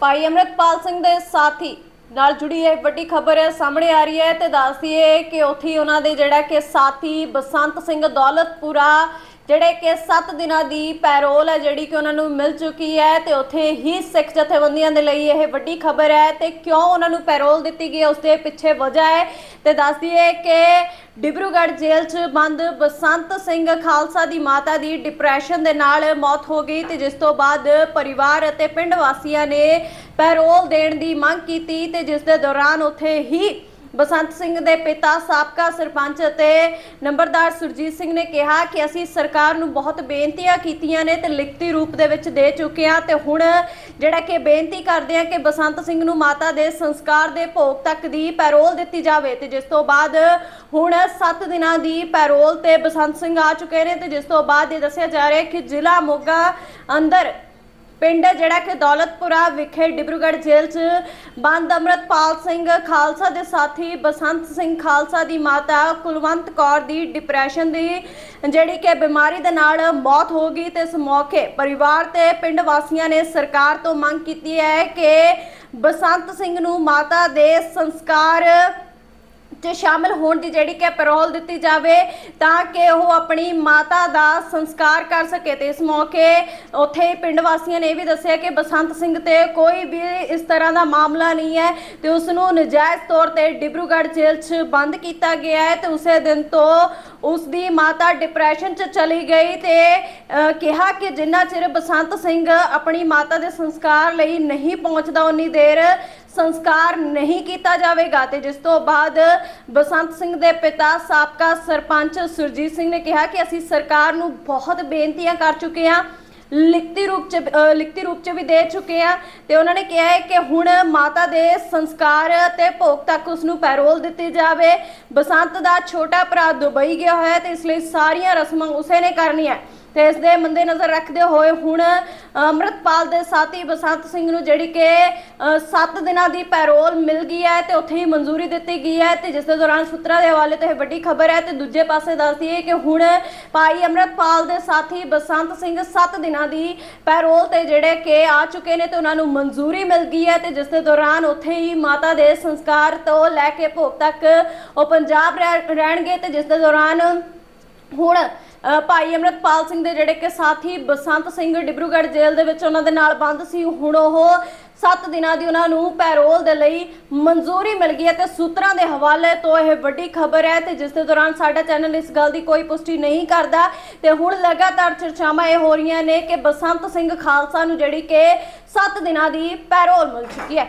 ਭਾਈ ਅਮਰਤਪਾਲ ਸਿੰਘ ਦੇ ਸਾਥੀ ਨਾਲ ਜੁੜੀ ਇਹ ਵੱਡੀ ਖਬਰ ਸਾਹਮਣੇ ਆ ਰਹੀ ਹੈ ਤੇ ਦੱਸਦੀ ਹੈ ਕਿ ਉੱਥੇ ਉਹਨਾਂ ਦੇ ਜਿਹੜਾ ਕਿ ਸਾਥੀ ਬਸੰਤ ਸਿੰਘ ਦੌਲਤਪੁਰਾ ਜਿਹੜੇ ਕਿ 7 ਦਿਨਾਂ ਦੀ ਪੈਰੋਲ ਹੈ ਜਿਹੜੀ ਕਿ ਉਹਨਾਂ ਨੂੰ ਮਿਲ ਚੁੱਕੀ ਹੈ ਤੇ ਉੱਥੇ ਹੀ ਸਿੱਖ ਜਥੇਬੰਦੀਆਂ ਦੇ ਲਈ ਇਹ ਵੱਡੀ ਖਬਰ ਹੈ ਤੇ ਕਿਉਂ ਉਹਨਾਂ ਨੂੰ ਪੈਰੋਲ ਦਿੱਤੀ ਗਈ ਹੈ, ਉਸ ਦੇ ਪਿੱਛੇ ਵਜ੍ਹਾ ਹੈ ਤੇ ਦੱਸਦੀ ਹੈ ਕਿ ਡਿਬਰੂਗੜ੍ਹ ਜੇਲ੍ਹ 'ਚ ਬੰਦ ਬਸੰਤ ਸਿੰਘ ਖਾਲਸਾ ਦੀ ਮਾਤਾ ਦੀ ਡਿਪਰੈਸ਼ਨ ਦੇ ਨਾਲ ਮੌਤ ਹੋ ਗਈ ਤੇ ਜਿਸ ਤੋਂ ਬਾਅਦ ਪਰਿਵਾਰ ਅਤੇ ਪਿੰਡ ਵਾਸੀਆਂ ਨੇ ਪੈਰੋਲ ਦੇਣ ਦੀ ਮੰਗ ਕੀਤੀ ਤੇ ਜਿਸ ਦੇ ਦੌਰਾਨ ਉੱਥੇ ਹੀ ਬਸੰਤ ਸਿੰਘ ਦੇ ਪਿਤਾ ਸਾਬਕਾ ਸਰਪੰਚ ਅਤੇ ਨੰਬਰਦਾਰ ਸੁਰਜੀਤ ਸਿੰਘ ਨੇ ਕਿਹਾ ਕਿ ਅਸੀਂ ਸਰਕਾਰ ਨੂੰ ਬਹੁਤ ਬੇਨਤੀਆਂ ਕੀਤੀਆਂ ਨੇ ਤੇ ਲਿਖਤੀ ਰੂਪ ਦੇ ਵਿੱਚ ਦੇ ਚੁੱਕੇ ਹਾਂ ਤੇ ਹੁਣ ਜਿਹੜਾ ਕਿ ਬੇਨਤੀ ਕਰਦੇ ਆ ਕਿ ਬਸੰਤ ਸਿੰਘ ਨੂੰ ਮਾਤਾ ਦੇ ਸੰਸਕਾਰ ਦੇ ਭੋਗ ਤੱਕ ਦੀ ਪੈਰੋਲ ਦਿੱਤੀ ਜਾਵੇ ਤੇ ਜਿਸ ਤੋਂ ਬਾਅਦ ਹੁਣ 7 ਦਿਨਾਂ ਦੀ ਪੈਰੋਲ ਤੇ ਬਸੰਤ ਸਿੰਘ ਆ ਚੁੱਕੇ ਨੇ ਤੇ ਜਿਸ ਤੋਂ ਬਾਅਦ ਇਹ ਦੱਸਿਆ ਜਾ ਰਿਹਾ ਕਿ ਜ਼ਿਲ੍ਹਾ ਮੋਗਾ ਅੰਦਰ ਪਿੰਡ ਜਿਹੜਾ ਕਿ ਦੌਲਤਪੁਰਾ ਵਿਖੇ ਡਿਬਰੂਗੜ੍ਹ ਜੇਲ੍ਹ 'ਚ ਬੰਦ ਅਮਰਤਪਾਲ ਸਿੰਘ ਖਾਲਸਾ ਦੇ ਸਾਥੀ ਬਸੰਤ ਸਿੰਘ ਖਾਲਸਾ ਦੀ ਮਾਤਾ ਕੁਲਵੰਤ ਕੌਰ ਦੀ ਡਿਪਰੈਸ਼ਨ ਦੀ, ਜਿਹੜੀ ਕਿ ਬਿਮਾਰੀ ਦੇ ਨਾਲ ਮੌਤ ਹੋ ਗਈ ਤੇ ਇਸ ਮੌਕੇ ਪਰਿਵਾਰ ਤੇ ਪਿੰਡ ਵਾਸੀਆਂ ਨੇ ਸਰਕਾਰ ਤੋਂ ਮੰਗ ਕੀਤੀ ਹੈ ਕਿ ਬਸੰਤ ਸਿੰਘ ਨੂੰ ਮਾਤਾ ਦੇ ਸੰਸਕਾਰ 'ਚ ਸ਼ਾਮਲ ਹੋਣ ਦੀ ਜਿਹੜੀ ਕਿ ਪੈਰੋਲ ਦਿੱਤੀ ਜਾਵੇ ਤਾਂ ਕਿ ਉਹ ਆਪਣੀ ਮਾਤਾ ਦਾ ਸੰਸਕਾਰ ਕਰ ਸਕੇ ਤੇ ਇਸ ਮੌਕੇ ਉੱਥੇ ਪਿੰਡ ਵਾਸੀਆਂ ਨੇ ਇਹ ਵੀ ਦੱਸਿਆ ਕਿ ਬਸੰਤ ਸਿੰਘ ਤੇ ਕੋਈ ਵੀ ਇਸ ਤਰ੍ਹਾਂ ਦਾ ਮਾਮਲਾ ਨਹੀਂ ਹੈ ਤੇ ਉਸ ਨੂੰ ਨਜਾਇਜ਼ ਤੌਰ ਤੇ ਡਿਬਰੂਗੜ੍ਹ ਜੇਲ੍ਹ 'ਚ ਬੰਦ ਕੀਤਾ ਗਿਆ ਹੈ ਤੇ ਉਸੇ ਦਿਨ ਤੋਂ ਉਸ ਦੀ ਮਾਤਾ ਡਿਪਰੈਸ਼ਨ 'ਚ ਚਲੀ ਗਈ ਤੇ ਕਿਹਾ ਕਿ ਜਿੰਨਾ ਚਿਰ ਬਸੰਤ ਸਿੰਘ ਆਪਣੀ ਮਾਤਾ ਦੇ ਸੰਸਕਾਰ ਲਈ ਨਹੀਂ ਪਹੁੰਚਦਾ, ਉਨੀ ਦੇਰ ਸੰਸਕਾਰ ਨਹੀਂ ਕੀਤਾ ਜਾਵੇਗਾ ਤੇ ਜਿਸ ਤੋਂ ਬਾਅਦ ਬਸੰਤ ਸਿੰਘ ਦੇ ਪਿਤਾ ਸਾਬਕਾ ਸਰਪੰਚ ਸੁਰਜੀਤ ਸਿੰਘ ਨੇ ਕਿਹਾ ਕਿ ਅਸੀਂ ਸਰਕਾਰ ਨੂੰ ਬਹੁਤ ਬੇਨਤੀਆਂ ਕਰ ਚੁੱਕੇ ਹਾਂ, ਲਿਖਤੀ ਰੂਪ ਚ ਲਿਖਤੀ ਰੂਪ ਚ ਵੀ ਦੇ ਚੁੱਕੇ ਆ ਤੇ ਉਹਨਾਂ ਨੇ ਕਿਹਾ ਹੈ ਕਿ ਹੁਣ ਮਾਤਾ ਦੇ ਸੰਸਕਾਰ ਤੇ ਭੋਗ ਤੱਕ ਉਸ ਨੂੰ ਪੈਰੋਲ ਦਿੱਤੀ ਜਾਵੇ। ਬਸੰਤ ਦਾ ਛੋਟਾ ਭਰਾ ਦੁਬਈ ਗਿਆ ਹੋਇਆ ਹੈ ਤੇ ਇਸ ਲਈ ਸਾਰੀਆਂ ਰਸਮਾਂ ਉਸੇ ਨੇ ਕਰਨੀਆਂ। ਤੇ ਇਸ ਦੇ ਮੰਦੇ ਨਜ਼ਰ ਰੱਖਦੇ ਹੋਏ ਹੁਣ ਅੰਮ੍ਰਿਤਪਾਲ ਦੇ ਸਾਥੀ ਬਸੰਤ ਸਿੰਘ ਨੂੰ ਜਿਹੜੀ ਕਿ 7 ਦਿਨਾਂ ਦੀ ਪੈਰੋਲ ਮਿਲ ਗਈ ਹੈ ਤੇ ਉੱਥੇ ਹੀ ਮਨਜ਼ੂਰੀ ਦਿੱਤੀ ਗਈ ਹੈ ਤੇ ਜਿਸ ਦੇ ਦੌਰਾਨ ਸੂਤਰਾਂ ਦੇ ਹਵਾਲੇ ਤੋਂ ਇਹ ਵੱਡੀ ਖਬਰ ਹੈ ਤੇ ਦੂਜੇ ਪਾਸੇ ਦੱਸਦੀ ਹੈ ਕਿ ਹੁਣ ਭਾਈ ਅੰਮ੍ਰਿਤਪਾਲ ਦੇ ਸਾਥੀ ਬਸੰਤ ਸਿੰਘ 7 ਦਿਨਾਂ ਦੀ ਪੈਰੋਲ ਤੇ ਜਿਹੜੇ ਕਿ ਆ ਚੁੱਕੇ ਨੇ ਤੇ ਉਹਨਾਂ ਨੂੰ ਮਨਜ਼ੂਰੀ ਮਿਲ ਗਈ ਹੈ ਤੇ ਜਿਸ ਦੇ ਦੌਰਾਨ ਉੱਥੇ ਹੀ ਮਾਤਾ ਦੇ ਸੰਸਕਾਰ ਤੋਂ ਲੈ ਕੇ ਭੋਗ ਤੱਕ ਉਹ ਪੰਜਾਬ ਰਹਿ- ਰਹਿਣਗੇ ਤੇ ਜਿਸ ਦੇ ਦੌਰਾਨ ਹੁਣ ਭਾਈ ਅਮਰਤਪਾਲ ਸਿੰਘ ਦੇ ਜਿਹੜੇ ਕਿ ਸਾਥੀ ਬਸੰਤ ਸਿੰਘ ਡਿਬਰੂਗੜ੍ਹ ਜੇਲ੍ਹ ਦੇ ਵਿੱਚ ਉਹਨਾਂ ਦੇ ਨਾਲ ਬੰਦ ਸੀ। ਹੁਣ ਉਹ 7 ਦਿਨਾਂ ਦੀ ਉਹਨਾਂ ਨੂੰ ਪੈਰੋਲ ਦੇ ਲਈ ਮਨਜ਼ੂਰੀ ਮਿਲ ਗਈ ਹੈ ਤੇ ਸੂਤਰਾਂ ਦੇ ਹਵਾਲੇ ਤੋਂ ਇਹ ਵੱਡੀ ਖਬਰ ਹੈ ਤੇ ਜਿਸ ਦੇ ਦੌਰਾਨ ਸਾਡਾ ਚੈਨਲ ਇਸ ਗੱਲ ਦੀ ਕੋਈ ਪੁਸ਼ਟੀ ਨਹੀਂ ਕਰਦਾ। ਤੇ ਹੁਣ ਲਗਾਤਾਰ ਚਰਚਾਵਾਂ ਇਹ ਹੋ ਰਹੀਆਂ ਨੇ ਕਿ ਬਸੰਤ ਸਿੰਘ ਖਾਲਸਾ ਨੂੰ ਜਿਹੜੀ ਕਿ 7 ਦਿਨਾਂ ਦੀ ਪੈਰੋਲ ਮਿਲ ਚੁੱਕੀ ਹੈ।